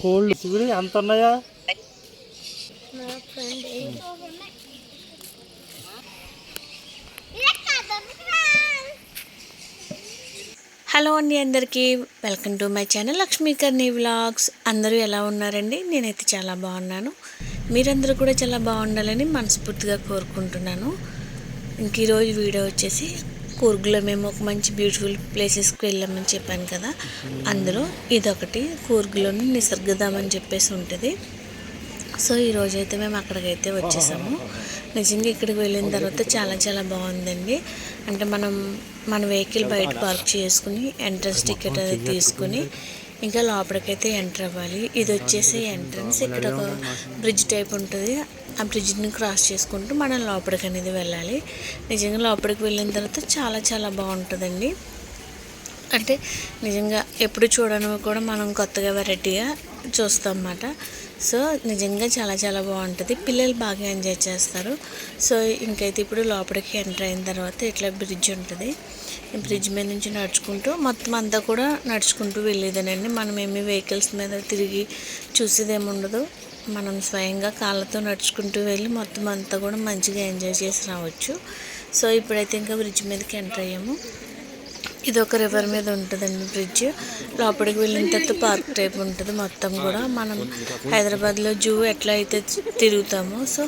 కోళ్ళు చూడు ఎంత ఉన్నాయా? హలో అండి అందరికీ welcome to my channel Lakshmikarni vlogs. అందరూ ఎలా ఉన్నారండి? నేనైతే చాలా బాగున్నాను. మీరందరూ కూడా చాలా బాగుండాలని మనస్ఫూర్తిగా కోరుకుంటున్నాను. ఇంక ఈరోజు వీడియో వచ్చేసి కూర్గులో మేము ఒక మంచి బ్యూటిఫుల్ ప్లేసెస్కి వెళ్ళామని చెప్పాను కదా. అందులో ఇదొకటి. కూర్గులోని నిసర్గధామ్ అని చెప్పేసి ఉంటుంది. సో ఈరోజు అయితే మేము అక్కడికైతే వచ్చేసాము. నిజంగా ఇక్కడికి వెళ్ళిన తర్వాత చాలా చాలా బాగుందండి. అంటే మనం మన వెహికల్ బయట పార్క్ చేసుకుని ఎంట్రన్స్ టికెట్ అది తీసుకుని ఇంకా లోపలికైతే ఎంటర్ అవ్వాలి. ఇది వచ్చేసి ఎంట్రన్స్ ఇక్కడ ఒక బ్రిడ్జ్ టైప్ ఉంటుంది. ఆ బ్రిడ్జ్ని క్రాస్ చేసుకుంటూ మనం లోపలికి అనేది వెళ్ళాలి. నిజంగా లోపలికి వెళ్ళిన తర్వాత చాలా చాలా బాగుంటుందండి. అంటే నిజంగా ఎప్పుడు చూడనివి కూడా మనం కొత్తగా వెరైటీగా చూస్తాం అన్నమాట సో నిజంగా చాలా చాలా బాగుంటుంది. పిల్లలు బాగా ఎంజాయ్ చేస్తారు. సో ఇంకైతే ఇప్పుడు లోపలికి ఎంటర్ అయిన తర్వాత ఇట్లా బ్రిడ్జ్ ఉంటుంది. ఈ బ్రిడ్జ్ మీద నుంచి నడుచుకుంటూ మొత్తం అంతా కూడా నడుచుకుంటూ వెళ్ళేదేనండి. మనం ఏమి వెహికల్స్ మీద తిరిగి చూసేదేముండదు మనం స్వయంగా కాళ్ళతో నడుచుకుంటూ వెళ్ళి మొత్తం అంతా కూడా మంచిగా ఎంజాయ్ చేసి రావచ్చు. సో ఇప్పుడైతే ఇంకా బ్రిడ్జ్ మీదకి ఎంటర్ అయ్యాము. ఇది ఒక రివర్ మీద ఉంటుందండి బ్రిడ్జ్ లోపలికి వెళ్ళిన తర్వాత పార్క్ టైప్ ఉంటుంది మొత్తం కూడా. మనం హైదరాబాద్లో జూ ఎట్లా అయితే తిరుగుతామో సో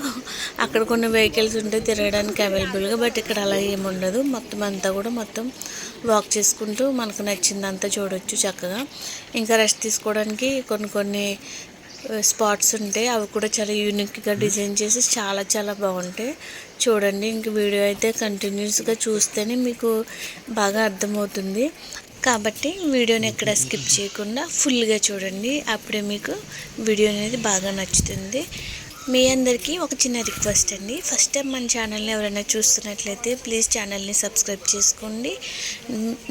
అక్కడ కొన్ని వెహికల్స్ ఉంటాయి తిరగడానికి అవైలబుల్గా బట్ ఇక్కడ అలా ఏముండదు మొత్తం అంతా కూడా మొత్తం వాక్ చేసుకుంటూ మనకు నచ్చిందంతా చూడొచ్చు చక్కగా. ఇంకా రెస్ట్ తీసుకోవడానికి కొన్ని కొన్ని స్పాట్స్ ఉంటాయి. అవి కూడా చాలా యూనిక్గా డిజైన్ చేసి చాలా చాలా బాగుంటాయి. చూడండి ఇంక వీడియో అయితే కంటిన్యూస్గా చూస్తేనే మీకు బాగా అర్థమవుతుంది. కాబట్టి వీడియోని ఎక్కడ స్కిప్ చేయకుండా ఫుల్గా చూడండి. అప్పుడే మీకు వీడియో అనేది బాగా నచ్చుతుంది. మీ అందరికీ ఒక చిన్న రిక్వెస్ట్ అండి. ఫస్ట్ టైం మన ఛానల్ని ఎవరైనా చూస్తున్నట్లయితే ప్లీజ్ ఛానల్ని సబ్స్క్రైబ్ చేసుకోండి.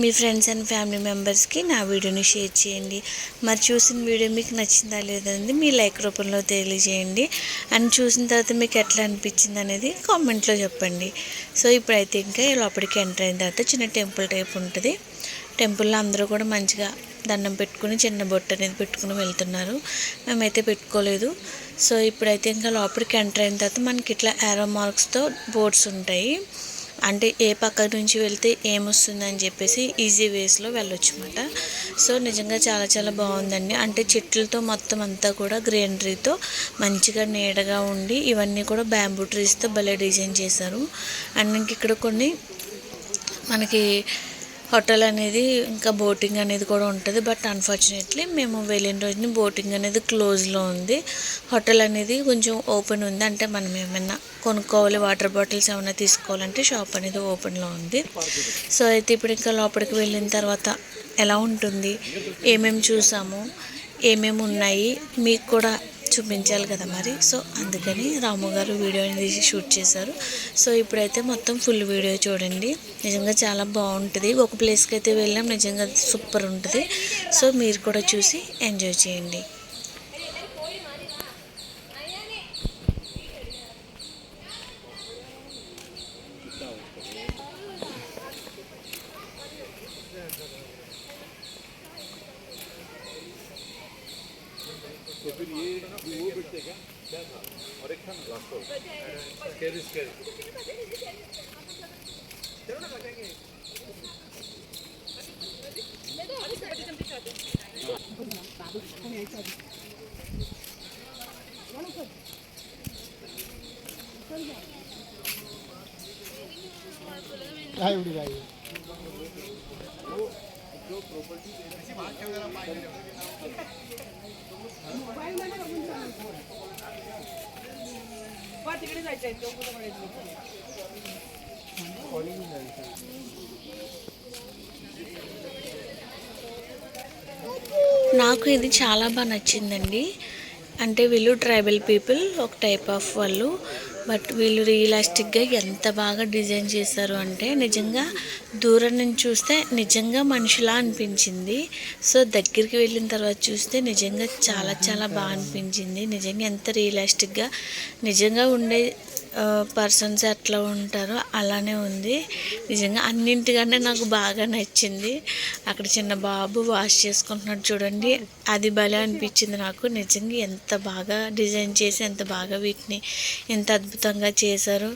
మీ ఫ్రెండ్స్ అండ్ ఫ్యామిలీ మెంబర్స్కి నా వీడియోని షేర్ చేయండి. మరి చూసిన వీడియో మీకు నచ్చిందా లేదండి మీ లైక్ రూపంలో తెలియజేయండి. అండ్ చూసిన తర్వాత మీకు ఎట్లా అనిపించింది అనేది కామెంట్లో చెప్పండి. సో ఇప్పుడైతే ఇంకా లోపలికి ఎంటర్ అయిన తర్వాత చిన్న టెంపుల్ టైప్ ఉంటుంది. టెంపుల్లో అందరూ కూడా మంచిగా దండం పెట్టుకుని చిన్న బొట్టు అనేది పెట్టుకుని వెళ్తున్నారు. మేమైతే పెట్టుకోలేదు. సో ఇప్పుడైతే ఇంకా లోపలికి ఎంటర్ అయిన తర్వాత మనకి ఇట్లా ఎరో మార్క్స్తో బోర్డ్స్ ఉంటాయి. అంటే ఏ పక్క నుంచి వెళ్తే ఏమొస్తుందని చెప్పేసి ఈజీ వేస్లో వెళ్ళొచ్చు అనమాట సో నిజంగా చాలా చాలా బాగుందండి. అంటే చెట్లతో మొత్తం అంతా కూడా గ్రీనరీతో మంచిగా నీడగా ఉండి ఇవన్నీ కూడా బ్యాంబూ ట్రీస్తో భలే డిజైన్ చేశారు. అండ్ ఇంక ఇక్కడ కొన్ని మనకి హోటల్ అనేది ఇంకా బోటింగ్ అనేది కూడా ఉంటుంది. బట్ అన్ఫార్చునేట్లీ మేము వెళ్ళిన రోజుని బోటింగ్ అనేది క్లోజ్లో ఉంది. హోటల్ అనేది కొంచెం ఓపెన్ ఉంది. అంటే మనం ఏమైనా కొనుక్కోవాలి వాటర్ బాటిల్స్ ఏమైనా తీసుకోవాలంటే షాప్ అనేది ఓపెన్లో ఉంది. సో అయితే ఇప్పుడు ఇంకా లోపలికి వెళ్ళిన తర్వాత ఎలా ఉంటుంది? ఏమేమి చూసాము? ఏమేమి ఉన్నాయి? మీకు కూడా చూపించాలి కదా మరి. సో అందుకని రాము గారు వీడియోని తీసి షూట్ చేశారు. సో ఇప్పుడైతే మొత్తం ఫుల్ వీడియో చూడండి. నిజంగా చాలా బాగుంటుంది. ఒక ప్లేస్కి అయితే వెళ్ళాం నిజంగా సూపర్ ఉంటుంది. సో మీరు కూడా చూసి ఎంజాయ్ చేయండి. నాకు ఇది చాలా బాగా నచ్చిందండి. అంటే వీళ్ళు ట్రైబల్ పీపుల్ ఒక టైప్ ఆఫ్ వాళ్ళు. బట్ వీళ్ళు రియలిస్టిక్గా ఎంత బాగా డిజైన్ చేశారు అంటే నిజంగా దూరం నుంచి చూస్తే నిజంగా మనిషిలా అనిపించింది. సో దగ్గరికి వెళ్ళిన తర్వాత చూస్తే నిజంగా చాలా చాలా బాగా అనిపించింది. నిజంగా ఎంత రియలిస్టిక్గా నిజంగా ఉండే పర్సన్స్ ఎట్లా ఉంటారో అలానే ఉంది. నిజంగా అన్నింటికన్నా నాకు బాగా నచ్చింది. అక్కడ చిన్న బాబు వాష్ చేసుకుంటున్నాడు చూడండి. అది భలే అనిపించింది నాకు. నిజంగా ఎంత బాగా డిజైన్ చేసి ఎంత బాగా వీటిని ఎంత అద్భుతంగా చేశారో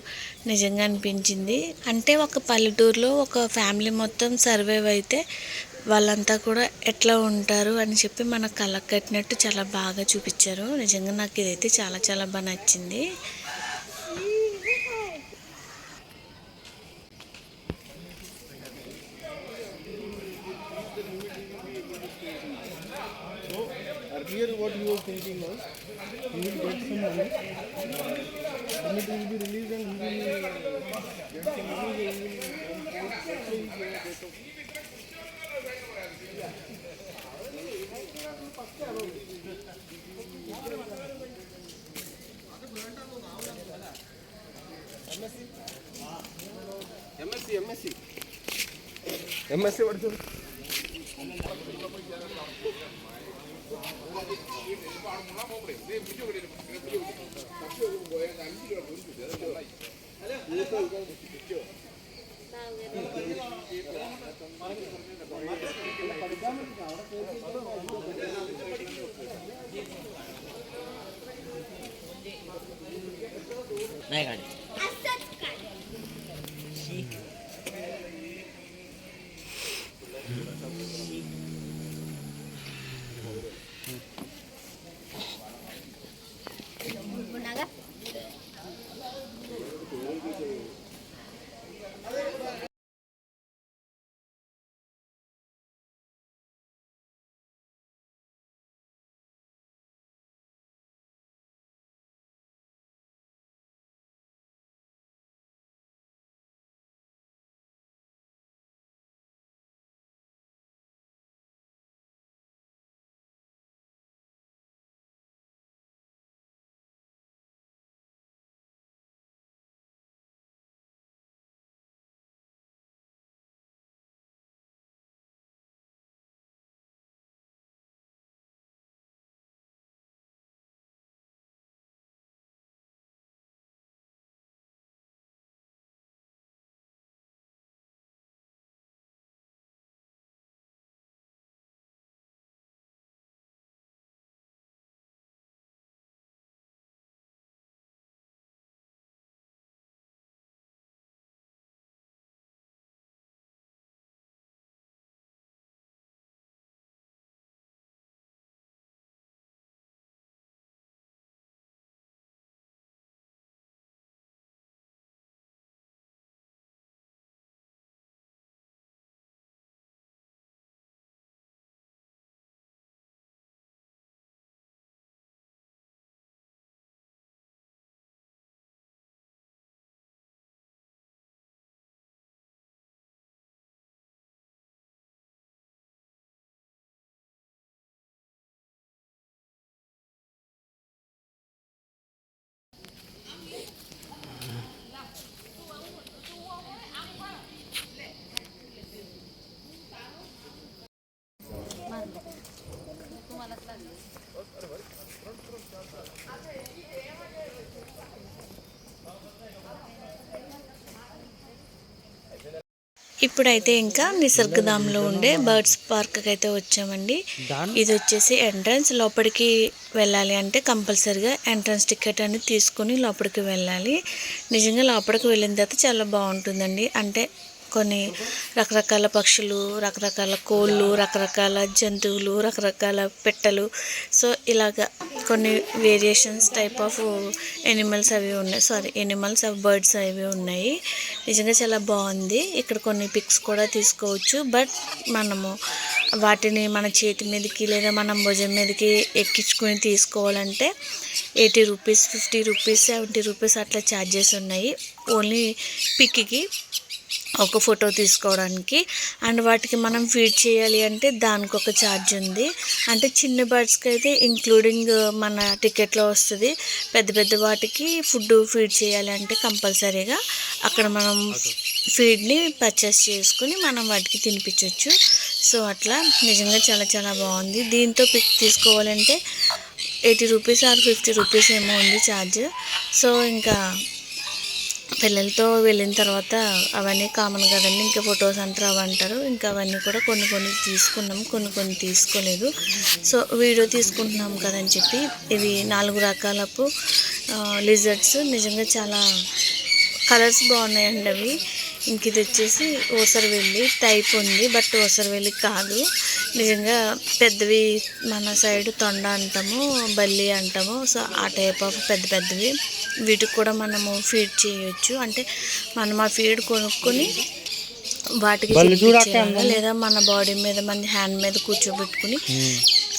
నిజంగా అనిపించింది. అంటే ఒక పల్లెటూరులో ఒక ఫ్యామిలీ మొత్తం సర్వైవ్ అయితే వాళ్ళంతా కూడా ఎట్లా ఉంటారు అని చెప్పి మన కళ్ళకు కట్టినట్టు చాలా బాగా చూపించారు. నిజంగా నాకు ఇదైతే చాలా చాలా బాగా నచ్చింది. what he was thinking was, he will get some money, and it will be released and he will get some money, he will also he will get a MSc MSc MSc పడుతుంది നായ കാണിച്ചു ఇప్పుడైతే ఇంకా నిసర్గధామ్లో ఉండే birds పార్క్కి అయితే వచ్చామండి ఇది వచ్చేసి ఎంట్రన్స్. లోపలికి వెళ్ళాలి అంటే కంపల్సరిగా ఎంట్రన్స్ టికెట్ అనేది తీసుకుని లోపలికి వెళ్ళాలి. నిజంగా లోపలికి వెళ్ళిన తర్వాత చాలా బాగుంటుందండి. అంటే కొన్ని రకరకాల పక్షులు రకరకాల కోళ్ళు రకరకాల జంతువులు రకరకాల పెట్టలు. సో ఇలాగ కొన్ని వేరియేషన్స్ టైప్ ఆఫ్ ఎనిమల్స్ అవి ఉన్నాయి. సారీ ఎనిమల్స్ అవి బర్డ్స్ అవి ఉన్నాయి. నిజంగా చాలా బాగుంది. ఇక్కడ కొన్ని పిక్స్ కూడా తీసుకోవచ్చు. బట్ మనము వాటిని మన చేతి మీదకి లేదా మనం భుజం మీదకి ఎక్కించుకొని తీసుకోవాలంటే eighty rupees fifty rupees seventy rupees అట్లా ఛార్జెస్ ఉన్నాయి. ఓన్లీ పిక్కి ఒక ఫోటో తీసుకోవడానికి. అండ్ వాటికి మనం ఫీడ్ చేయాలి అంటే దానికి ఒక ఛార్జ్ ఉంది. అంటే చిన్న బర్డ్స్కి అయితే ఇంక్లూడింగ్ మన టికెట్లో వస్తుంది. పెద్ద పెద్ద వాటికి ఫుడ్ ఫీడ్ చేయాలి అంటే కంపల్సరీగా అక్కడ మనం ఫీడ్ని పర్చేస్ చేసుకుని మనం వాటికి తినిపించవచ్చు సో అట్లా నిజంగా చాలా చాలా బాగుంది. దీంతో పిక్ తీసుకోవాలంటే eighty rupees or fifty rupees ఏమో ఉంది ఛార్జ్. సో ఇంకా పిల్లలతో వెళ్ళిన తర్వాత అవన్నీ కామన్ కదండి. ఇంకా ఫొటోస్ అంటారు అవి అంటారు. ఇంకా అవన్నీ కూడా కొన్ని కొన్ని తీసుకున్నాం కొన్ని కొన్ని తీసుకోలేదు. సో వీడియో తీసుకుంటున్నాం కదని చెప్పి ఇవి నాలుగు రకాలపు లిజర్ట్స్ నిజంగా చాలా కలర్స్ బాగున్నాయండి అవి. ఇంక ఇది వచ్చేసి ఓసరవెల్లి టైప్ ఉంది బట్ ఓసరవెల్లి కాదు. నిజంగా పెద్దవి మన సైడ్ తొండ అంటాము బల్లి అంటాము సో ఆ టైప్ ఆఫ్ పెద్ద పెద్దవి. వీటికి కూడా మనము ఫీడ్ చేయొచ్చు. అంటే మనం ఆ ఫీడ్ కొనుక్కొని వాటికి. లేదా మన బాడీ మీద మన హ్యాండ్ మీద కూర్చోబెట్టుకుని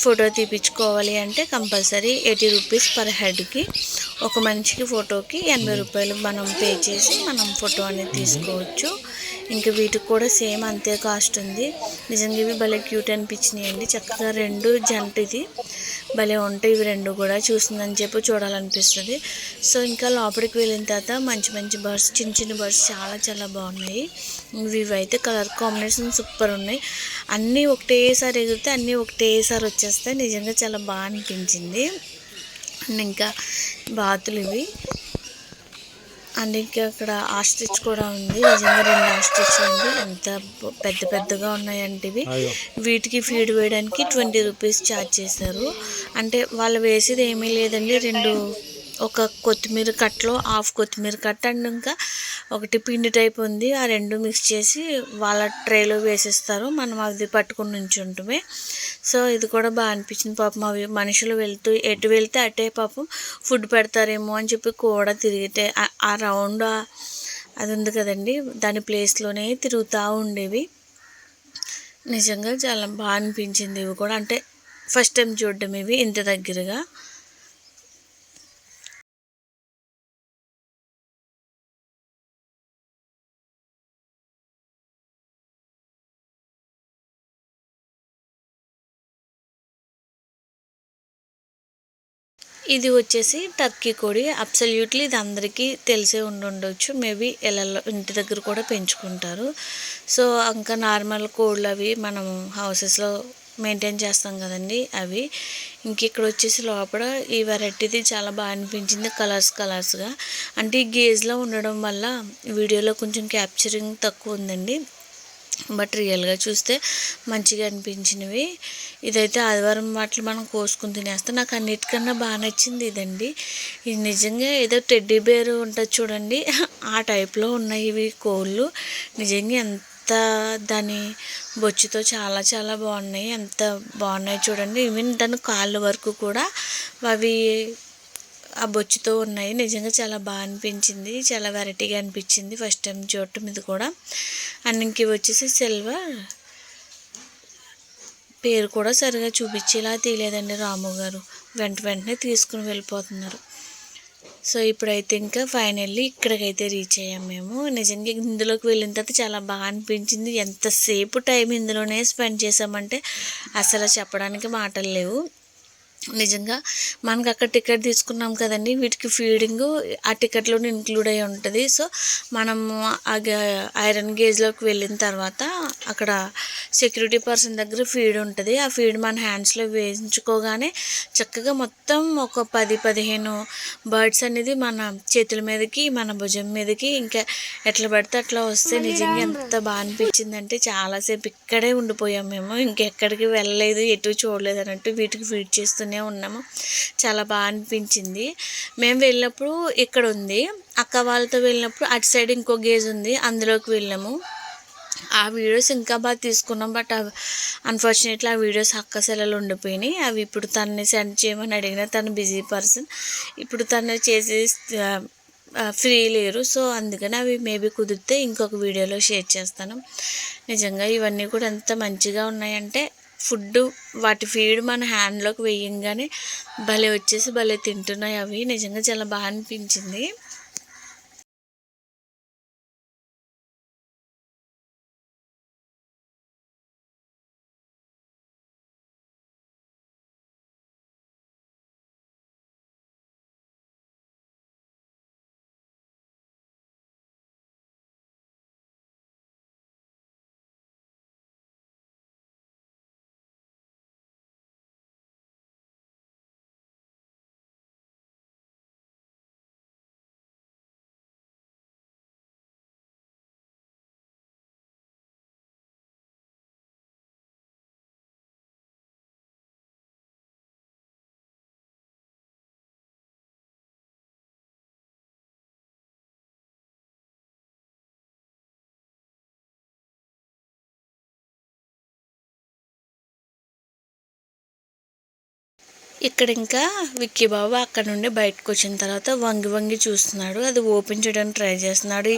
ఫోటో తీపించుకోవాలి అంటే కంపల్సరీ ఎయిటీ రూపీస్ పర్ హెడ్కి. ఒక మనిషికి ఫోటోకి ఎనభై రూపాయలు మనం పే చేసి మనం ఫోటో అనేది తీసుకోవచ్చు. ఇంకా వీటికి కూడా సేమ్ అంతే కాస్ట్ ఉంది. నిజంగా ఇవి భలే క్యూట్ అనిపించినాయి అండి చక్కగా రెండు జంట ఇది. భలే ఉంటాయి ఇవి రెండు కూడా. చూసిందని చెప్పి చూడాలనిపిస్తుంది. సో ఇంకా లోపలికి వెళ్ళిన తర్వాత మంచి మంచి బర్డ్స్ చిన్న చిన్న బర్డ్స్ చాలా చాలా బాగున్నాయి. ఇవైతే కలర్ కాంబినేషన్ సూపర్ ఉన్నాయి. అన్నీ ఒకటేసారి ఎగిరితే అన్నీ ఒకటేసారి వచ్చేస్తాయి. నిజంగా చాలా బాగా అనిపించింది. అండ్ ఇంకా బాతులు ఇవి. అండ్ ఇంకా అక్కడ ఆస్ట్రిచ్ కూడా ఉంది. నిజంగా రెండు ఆస్ట్రిచ్ ఉంది ఎంత పెద్ద పెద్దగా ఉన్నాయంటే ఇవి. వీటికి ఫీడ్ వేయడానికి ట్వంటీ రూపీస్ ఛార్జ్ చేశారు. అంటే వాళ్ళు వేసేది ఏమీ లేదండి. రెండు ఒక కొత్తిమీర కట్టలో హాఫ్ కొత్తిమీర కట్ట అండ్ ఇంకా ఒకటి పిండి టైప్ ఉంది. ఆ రెండు మిక్స్ చేసి వాళ్ళ ట్రేలో వేసేస్తారు. మనం అది పట్టుకుని నుంచుంటమే. సో ఇది కూడా బాగా అనిపించింది పాపం. అవి మనుషులు వెళ్తూ ఎటు వెళ్తే అటే పాపం ఫుడ్ పెడతారేమో అని చెప్పి కూడా తిరిగితే ఆ- రౌండ్ అది ఉంది కదండి. దాని ప్లేస్లోనే తిరుగుతూ ఉండేవి. నిజంగా చాలా బాగా అనిపించింది. ఇవి కూడా అంటే ఫస్ట్ టైం చూడడం ఇవి ఇంత దగ్గరగా. ఇది వచ్చేసి టర్కీ కోడి. అబ్సల్యూట్లీ ఇది అందరికీ తెలిసే ఉండి ఉండొచ్చు. మేబీ ఇళ్ళల్లో ఇంటి దగ్గర కూడా పెంచుకుంటారు. సో ఇంకా నార్మల్ కోళ్ళు అవి మనం హౌసెస్లో మెయింటైన్ చేస్తాం కదండి అవి. ఇంక ఇక్కడ వచ్చేసి లోపల ఈ వెరైటీది చాలా బాగా అనిపించింది కలర్స్ కలర్స్గా అంటే ఈ గేజ్లో ఉండడం వల్ల వీడియోలో కొంచెం క్యాప్చరింగ్ తక్కువ ఉందండి. బట్ రియల్గా చూస్తే మంచిగా అనిపించినవి. ఇదైతే ఆదివారం వాటిని మనం కోసుకుని తినేస్తాం. నాకు అన్నిటికన్నా బాగా నచ్చింది ఇదండి. ఇది నిజంగా ఏదో టెడ్డీ బేర్ ఉంటుంది చూడండి. ఆ టైప్లో ఉన్నాయి ఇవి కోళ్ళు. నిజంగా ఎంత దాని బొచ్చుతో చాలా చాలా బాగున్నాయి. ఎంత బాగున్నాయి చూడండి. ఈవెన్ దాని కాళ్ళ వరకు కూడా అవి ఆ బొచ్చుతో ఉన్నాయి. నిజంగా చాలా బాగా అనిపించింది. చాలా వెరైటీగా అనిపించింది ఫస్ట్ టైం చూడటం ఇది కూడా. అండ్ ఇంక వచ్చేసి సిల్వర్ పేరు కూడా సరిగా చూపించేలా తీయలేదండి రాము గారు. వెంట వెంటనే తీసుకుని వెళ్ళిపోతున్నారు. సో ఇప్పుడైతే ఇంకా ఫైనల్లీ ఇక్కడికైతే రీచ్ అయ్యాం మేము. నిజంగా ఇందులోకి వెళ్ళిన తర్వాత చాలా బాగా అనిపించింది. ఎంతసేపు టైం ఇందులోనే స్పెండ్ చేసామంటే అసలు చెప్పడానికి మాటలు లేవు. నిజంగా మనకు అక్కడ టికెట్ తీసుకున్నాం కదండి. వీటికి ఫీడింగ్ ఆ టికెట్లోనే ఇంక్లూడ్ అయి ఉంటుంది. సో మనము ఆ గ- ఐరన్ గేజ్లోకి వెళ్ళిన తర్వాత అక్కడ సెక్యూరిటీ పర్సన్ దగ్గర ఫీడ్ ఉంటుంది. ఆ ఫీడ్ మన హ్యాండ్స్లో వేయించుకోగానే చక్కగా మొత్తం ఒక పది పదిహేను బర్డ్స్ అనేది మన చేతుల మీదకి మన భుజం మీదకి ఇంకా ఎట్లా పడితే అట్లా వస్తే నిజంగా ఎంత బాగా అనిపించింది అంటే చాలాసేపు ఇక్కడే ఉండిపోయాం మేము. ఇంకెక్కడికి వెళ్ళలేదు ఎటు చూడలేదు అన్నట్టు వీటికి ఫీడ్ చేస్తూనే ఉన్నాము. చాలా బాగా అనిపించింది. మేము వెళ్ళినప్పుడు ఇక్కడ ఉంది. అక్క వాళ్ళతో వెళ్ళినప్పుడు అటు సైడ్ ఇంకో గేజ్ ఉంది. అందులోకి వెళ్ళాము. ఆ వీడియోస్ ఇంకా బాగా తీసుకున్నాం. బట్ అన్ఫార్చునేట్లీ ఆ వీడియోస్ అక్క సెలలు ఉండిపోయినాయి. అవి ఇప్పుడు తనని సెండ్ చేయమని అడిగిన తను బిజీ పర్సన్ ఇప్పుడు తను చేసే ఫ్రీ లేరు. సో అందుకని అవి మేబీ కుదిరితే ఇంకొక వీడియోలో షేర్ చేస్తాను. నిజంగా ఇవన్నీ కూడా ఎంత మంచిగా ఉన్నాయంటే ఫుడ్ వాటి ఫీడ్ మన హ్యాండ్లోకి వేయంగానే భలే వచ్చేసి భలే తింటున్నాయి అవి. నిజంగా చాలా బాగా అనిపించింది. ఇక్కడ ఇంకా విక్కీ బాబు అక్కడ నుండి బయటకు వచ్చిన తర్వాత వంగి వంగి చూస్తున్నాడు. అది ఓపెన్ చేయడానికి ట్రై చేస్తున్నాడు.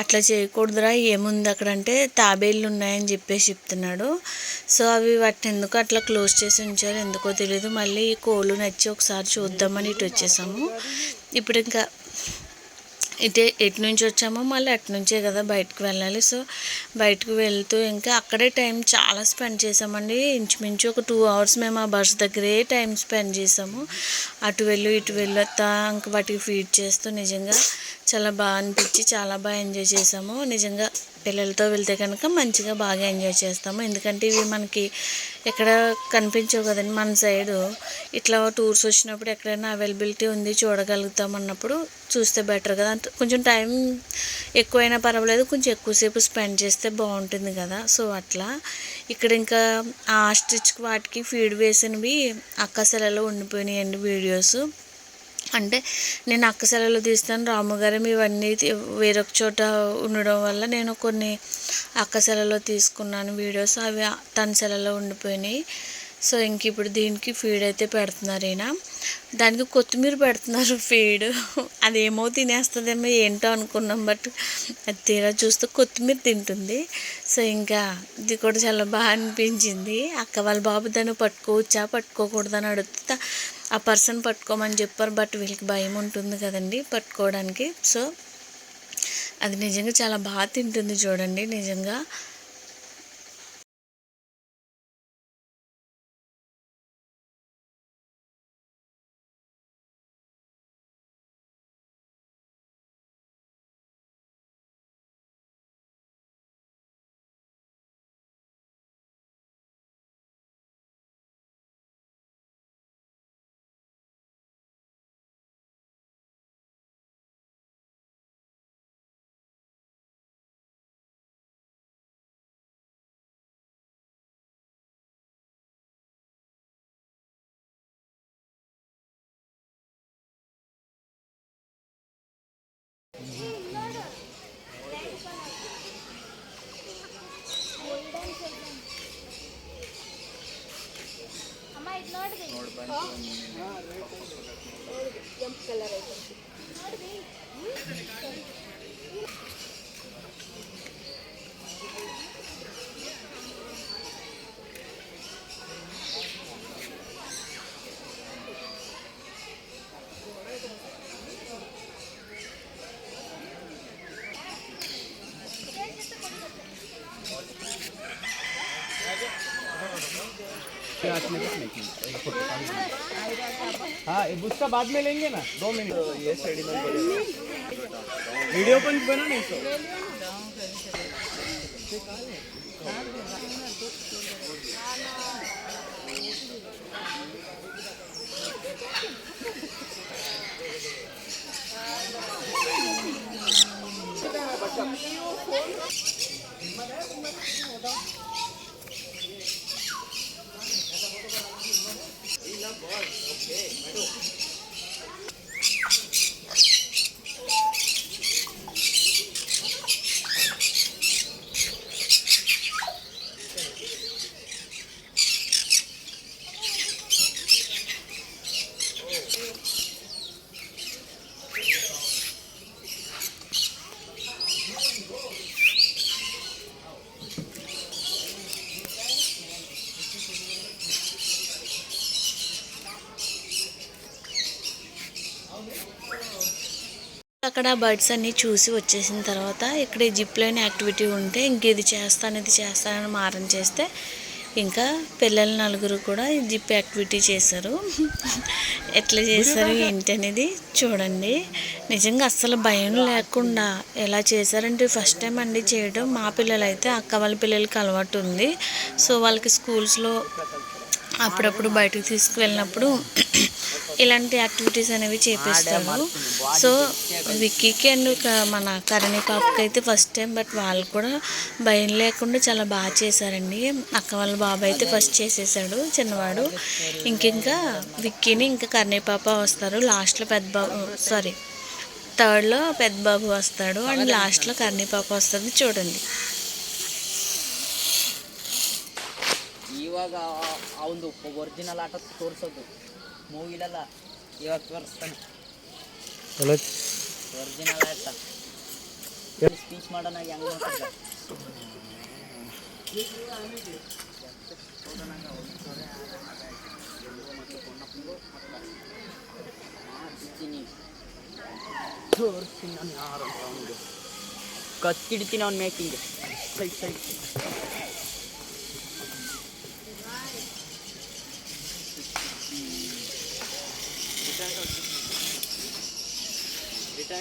అట్లా చేయకూడదురా ఏముంది అక్కడ అంటే తాబేళ్ళు ఉన్నాయని చెప్పేసి చెప్తున్నాడు. సో అవి వాటిని ఎందుకు అట్లా క్లోజ్ చేసి ఉంచారు ఎందుకో తెలియదు మళ్ళీ ఈ కోళ్ళు నచ్చి ఒకసారి చూద్దామని ఇటు వచ్చేసాము. ఇప్పుడు ఇంకా ఇటే ఎటు నుంచి వచ్చామో మళ్ళీ అటు నుంచే కదా బయటకు వెళ్ళాలి. సో బయటకు వెళ్తూ ఇంకా అక్కడే టైం చాలా స్పెండ్ చేసామండి ఇంచుమించు ఒక టూ అవర్స్ మేము ఆ బస్ దగ్గరే టైం స్పెండ్ చేసాము అటు వెళ్ళు ఇటు వెళ్ళొత్తా ఇంక వాటికి ఫీడ్ చేస్తూ నిజంగా చాలా బాగా అనిపించి చాలా బాగా ఎంజాయ్ చేసాము నిజంగా పిల్లలతో వెళ్తే కనుక మంచిగా బాగా ఎంజాయ్ చేస్తాము. ఎందుకంటే ఇవి మనకి ఎక్కడ కనిపించవు కదండి మన సైడు. ఇట్లా టూర్స్ వచ్చినప్పుడు ఎక్కడైనా అవైలబిలిటీ ఉంది చూడగలుగుతాం అన్నప్పుడు చూస్తే బెటర్ కదా. అంటే కొంచెం టైం ఎక్కువైనా పర్వాలేదు కొంచెం ఎక్కువసేపు స్పెండ్ చేస్తే బాగుంటుంది కదా. సో అట్లా. ఇక్కడ ఇంకా ఆ స్టిచ్ వాటికి ఫీడ్ వేసినవి అక్కసలలో ఉండిపోయినాయండి వీడియోస్. అంటే నేను అక్క సెలవులు తీస్తాను రాముగారు ఇవన్నీ వేరొక చోట ఉండడం వల్ల నేను కొన్ని అక్క సెలలో తీసుకున్నాను వీడియోస్ అవి తన సెలలో ఉండిపోయినాయి. సో ఇంక ఇప్పుడు దీనికి ఫీడ్ అయితే పెడుతున్నారు ఈయన. దానికి కొత్తిమీర పెడుతున్నారు ఫీడ్. అదేమో తినేస్తుందేమో ఏంటో అనుకున్నాం బట్ అది తీరా చూస్తే కొత్తిమీర తింటుంది. సో ఇంకా ఇది కూడా చాలా బాగా అనిపించింది. అక్క వాళ్ళ బాబు దాన్ని పట్టుకోవచ్చా పట్టుకోకూడదని అడుగుతా ఆ పర్సన్ పట్టుకోమని చెప్పారు బట్ వీళ్ళకి భయం ఉంటుంది కదండి పట్టుకోవడానికి. సో అది నిజంగా చాలా బాగా తింటుంది చూడండి నిజంగా. हाँ ये उसका बाद में लेंगे ना दो मिनट। ये वीडियो पर बना नहीं Okay, I know. అక్కడ బర్డ్స్ అన్నీ చూసి వచ్చేసిన తర్వాత ఇక్కడ జిప్ లైన్ యాక్టివిటీ ఉంటే ఇంక ఇది చేస్తాను ఇది చేస్తానని మారం చేస్తే ఇంకా పిల్లలు నలుగురు కూడా జిప్ యాక్టివిటీ చేశారు. ఎట్లా చేశారు ఏంటి అనేది చూడండి. నిజంగా అస్సలు భయం లేకుండా ఎలా చేశారంటే ఫస్ట్ టైం అండి చేయడం. మా పిల్లలు అయితే అక్క వాళ్ళ పిల్లలకి అలవాటు ఉంది. సో వాళ్ళకి స్కూల్స్లో అప్పుడప్పుడు బయటకు తీసుకువెళ్ళినప్పుడు ఇలాంటి యాక్టివిటీస్ అనేవి చేపిస్తాము సో విక్కీకి అండ్ క- మన కరణి పాపకి అయితే ఫస్ట్ టైం బట్ వాళ్ళు కూడా భయం లేకుండా చాలా బాగా చేశారండి అక్క వాళ్ళ బాబు అయితే ఫస్ట్ చేసేసాడు చిన్నవాడు ఇంకింకా విక్కీని ఇంకా కరణి పాప వస్తారు లాస్ట్లో పెద్ద బాబు సారీ థర్డ్లో పెద్ద బాబు వస్తాడు అండ్ లాస్ట్లో కర్ణీ పాప వస్తుంది చూడండి ಇವಾಗ ಅವಂದು ಒರಿಜಿನಲ್ ಆಟ ತೋರಿಸೋದು ಮೂವಿಲೆಲ್ಲ ಇವಾಗ ತೋರಿಸ್ತಾನೆ ಅಲ್ಲ ಒರಿಜಿನಲ್ ಆಯ್ತಾ? ಸ್ಪೀಚ್ ಮಾಡೋಣ ಹೆಂಗ್ ತೋರಿಸ್ತೀನಿ ನಾನು ಯಾರು ಕತ್ತಿಡ್ತೀನಿ ಅವ್ನ ಮೇಕಿಂಗ್ ಸೈ ಸೈ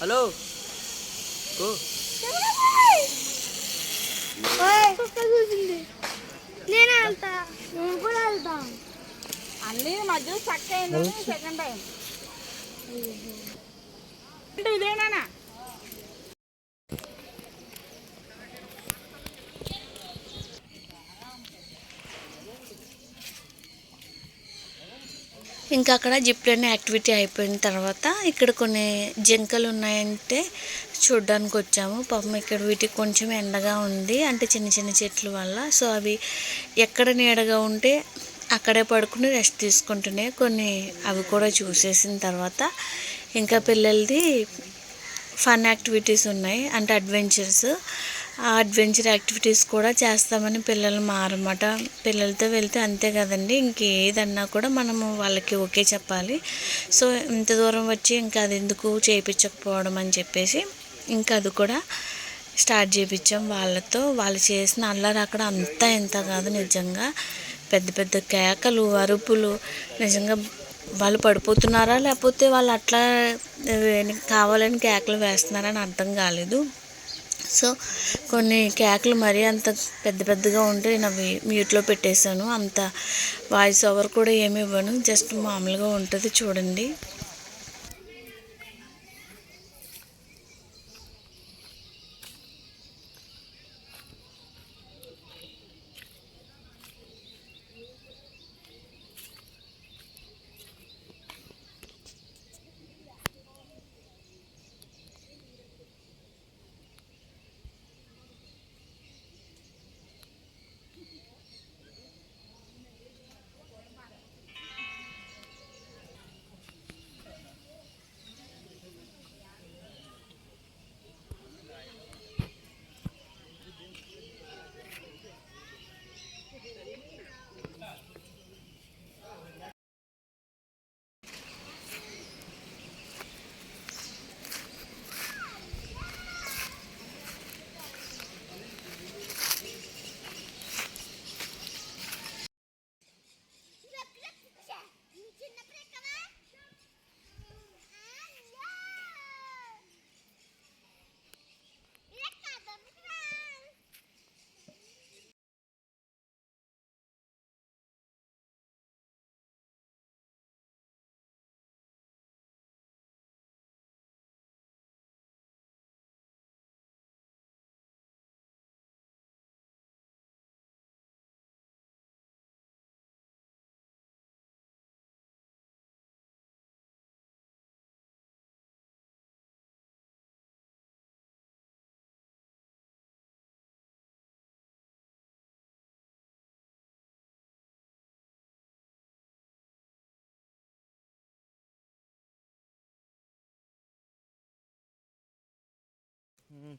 హలో చూసింది నేను వెళ్తా నేను కూడా వెళ్తా అన్ని మధ్యలో చక్క అయింది సెకండ్ టైం ఇదేనా? ఇంకా అక్కడ జిప్లైన్ యాక్టివిటీ అయిపోయిన తర్వాత ఇక్కడ కొన్ని జింకలు ఉన్నాయంటే చూడ్డానికి వచ్చాము. పాపం ఇక్కడ వీటికి కొంచెం ఎండగా ఉంది. అంటే చిన్న చిన్న చెట్ల వల్ల. సో అవి ఎక్కడ నీడగా ఉంటే అక్కడే పడుకుని రెస్ట్ తీసుకుంటున్నాయి కొన్ని అవి కూడా చూసేసిన తర్వాత ఇంకా పిల్లలది ఫన్ యాక్టివిటీస్ ఉన్నాయి. అంటే అడ్వెంచర్స్. అడ్వెంచర్ యాక్టివిటీస్ కూడా చేస్తామని పిల్లలు మారమాట. పిల్లలతో వెళ్తే అంతే కదండి. ఇంకేదన్నా కూడా మనము వాళ్ళకి ఓకే చెప్పాలి. సో ఇంత దూరం వచ్చి ఇంకా అది ఎందుకు చేయించకపోవడం అని చెప్పేసి ఇంకా అది కూడా స్టార్ట్ చేయించాం వాళ్ళతో. వాళ్ళు చేసిన అల్లరి అక్కడ అంతా ఎంత కాదు నిజంగా. పెద్ద పెద్ద కేకలు అరుపులు. నిజంగా వాళ్ళు పడిపోతున్నారా? లేకపోతే వాళ్ళు అట్లా కావాలని కేకలు వేస్తున్నారని అర్థం కాలేదు. సో కొన్ని కేకలు మరీ అంత పెద్ద పెద్దగా ఉంటే నేను అవి మ్యూట్లో పెట్టేశాను. అంత వాయిస్ ఓవర్ కూడా ఏమి ఇవ్వను. జస్ట్ మామూలుగా ఉంటుంది చూడండి.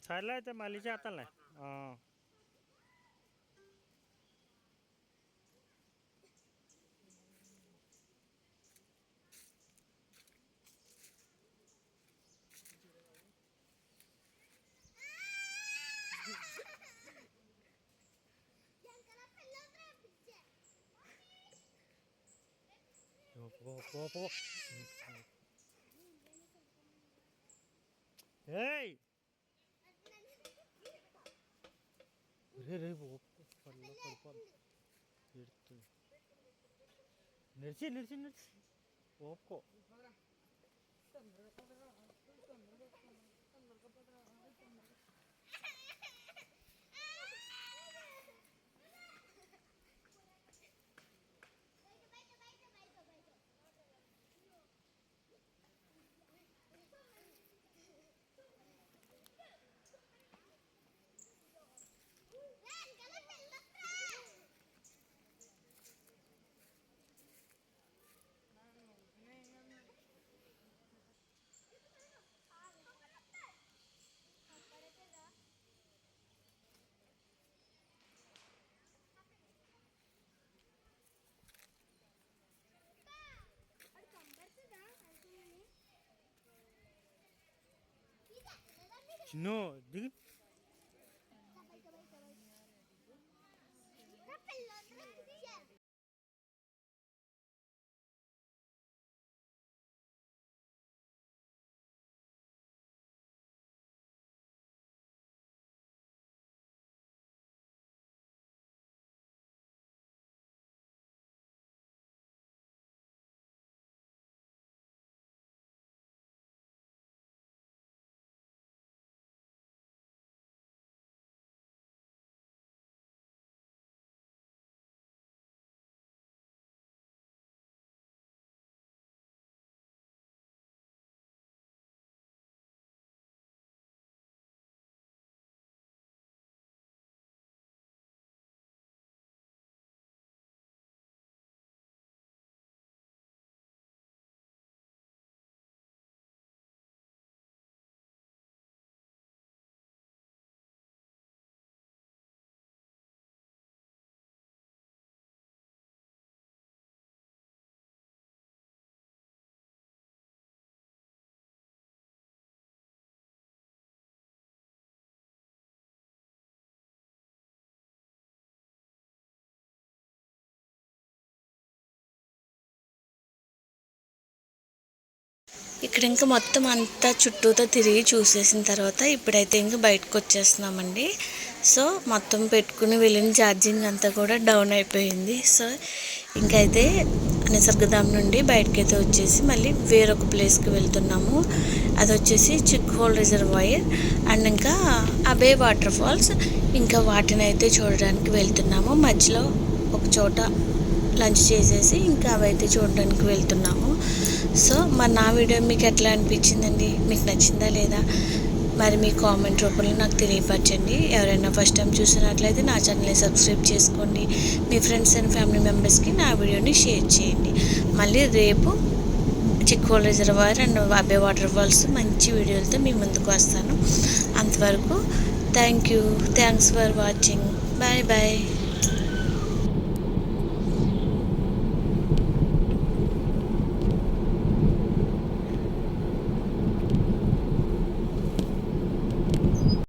సర్లే అయితే మళ్ళీ చేస్తానులే ఏయ్ రేపు పడిపో పడిపో ఎడుతుంది నడిచి నడిచి నడిచి ఒప్పుకో చిన్ను దిగు ఇక్కడ ఇంకా మొత్తం అంతా చుట్టూతో తిరిగి చూసేసిన తర్వాత ఇప్పుడైతే ఇంకా బయటకు వచ్చేస్తున్నామండి. సో మొత్తం పెట్టుకుని వెళ్ళిన ఛార్జింగ్ అంతా కూడా డౌన్ అయిపోయింది. సో ఇంకైతే నిసర్గధాం నుండి బయటకైతే వచ్చేసి మళ్ళీ వేరొక ప్లేస్కి వెళ్తున్నాము. అది వచ్చేసి చిక్ హోల్ రిజర్వాయర్ అండ్ ఇంకా అబే వాటర్ ఫాల్స్. ఇంకా వాటిని అయితే చూడడానికి వెళ్తున్నాము. మధ్యలో ఒక చోట లంచ్ చేసేసి ఇంకా అవైతే చూడడానికి వెళ్తున్నాము. సో మరి నా వీడియో మీకు ఎట్లా అనిపించిందండి? మీకు నచ్చిందా లేదా? మరి మీ కామెంట్ రూపంలో నాకు తెలియపరచండి. ఎవరైనా ఫస్ట్ టైం చూసినట్లయితే నా ఛానల్ని సబ్స్క్రైబ్ చేసుకోండి. మీ ఫ్రెండ్స్ అండ్ ఫ్యామిలీ మెంబర్స్కి నా వీడియోని షేర్ చేయండి. మళ్ళీ రేపు Chikkol reservoir and Abbey water falls మంచి వీడియోలతో మీ ముందుకు వస్తాను. అంతవరకు thank you. Thanks for watching. Bye bye.